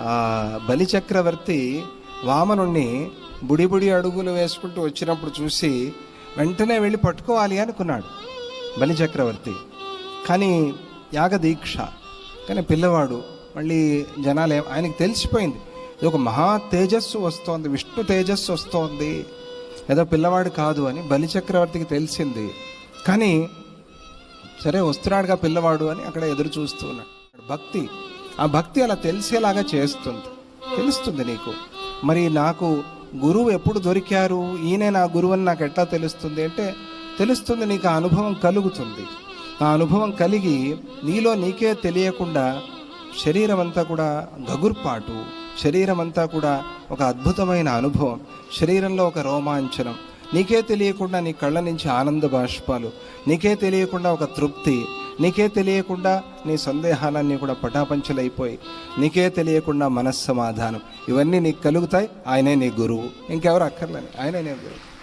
బలిచక్రవర్తి బలి చక్రవర్తి వామనుణ్ణి బుడి బుడి అడుగులు వేసుకుంటూ వచ్చినప్పుడు చూసి వెంటనే వెళ్ళి పట్టుకోవాలి అనుకున్నాడు బలి చక్రవర్తి. కానీ యాగదీక్ష. కానీ పిల్లవాడు మళ్ళీ జనాలు ఆయనకి తెలిసిపోయింది. ఇది ఒక మహా తేజస్సు వస్తోంది విష్ణు తేజస్సు వస్తోంది. ఏదో పిల్లవాడు కాదు అని బలి చక్రవర్తికి తెలిసింది. కానీ సరే వస్తున్నాడుగా పిల్లవాడు అని అక్కడ ఎదురు చూస్తూ ఉన్నాడు. భక్తి. ఆ భక్తి అలా తెలిసేలాగా చేస్తుంది. తెలుస్తుంది నీకు. మరి నాకు గురువు ఎప్పుడు దొరికారు? ఈయనే నా గురువు అని నాకు ఎట్లా తెలుస్తుంది? అంటే తెలుస్తుంది నీకు ఆ అనుభవం కలుగుతుంది. ఆ అనుభవం కలిగి నీలో నీకే తెలియకుండా శరీరం అంతా కూడా గగుర్పాటు శరీరం అంతా కూడా ఒక అద్భుతమైన అనుభవం శరీరంలో ఒక రోమాంచనం. నీకే తెలియకుండా నీ కళ్ళ నుంచి ఆనంద బాష్పాలు నీకే తెలియకుండా ఒక తృప్తి నీకే తెలియకుండా నీ సందేహాలన్నీ కూడా పటాపంచలైపోయి నీకే తెలియకుండా మనస్సమాధానం. ఇవన్నీ నీకు కలుగుతాయి ఆయనే నీ గురువు. ఇంకెవరు అక్కర్లేని ఆయనే నీ గురువు.